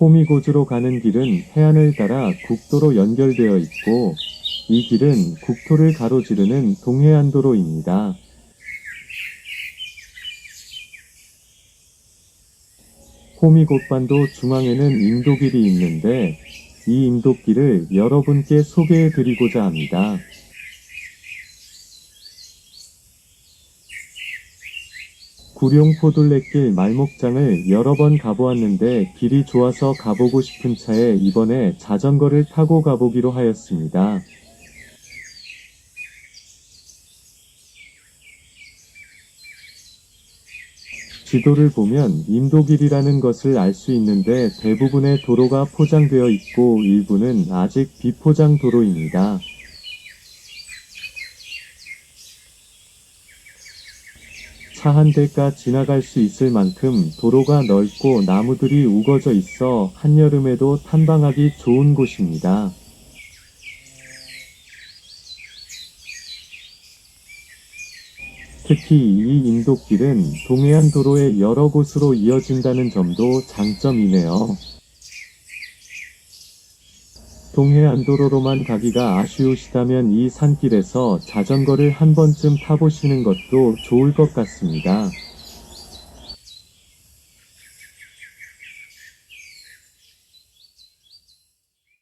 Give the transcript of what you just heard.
호미곶으로 가는 길은 해안을 따라 국도로 연결되어 있고 이 길은 국토를 가로지르는 동해안도로입니다. 호미곶반도 중앙에는 인도길이 있는데 이 인도길을 여러분께 소개해 드리고자 합니다. 구룡포둘레길 말목장을 여러 번 가보았는데 길이 좋아서 가보고 싶은 차에 이번에 자전거를 타고 가보기로 하였습니다. 지도를 보면 인도길이라는 것을 알 수 있는데 대부분의 도로가 포장되어 있고 일부는 아직 비포장 도로입니다. 차 한 대가 지나갈 수 있을 만큼 도로가 넓고 나무들이 우거져 있어 한여름에도 탐방하기 좋은 곳입니다. 특히 이 인도길은 동해안 도로의 여러 곳으로 이어진다는 점도 장점이네요. 동해안 도로로만 가기가 아쉬우시다면 이 산길에서 자전거를 한 번쯤 타보시는 것도 좋을 것 같습니다.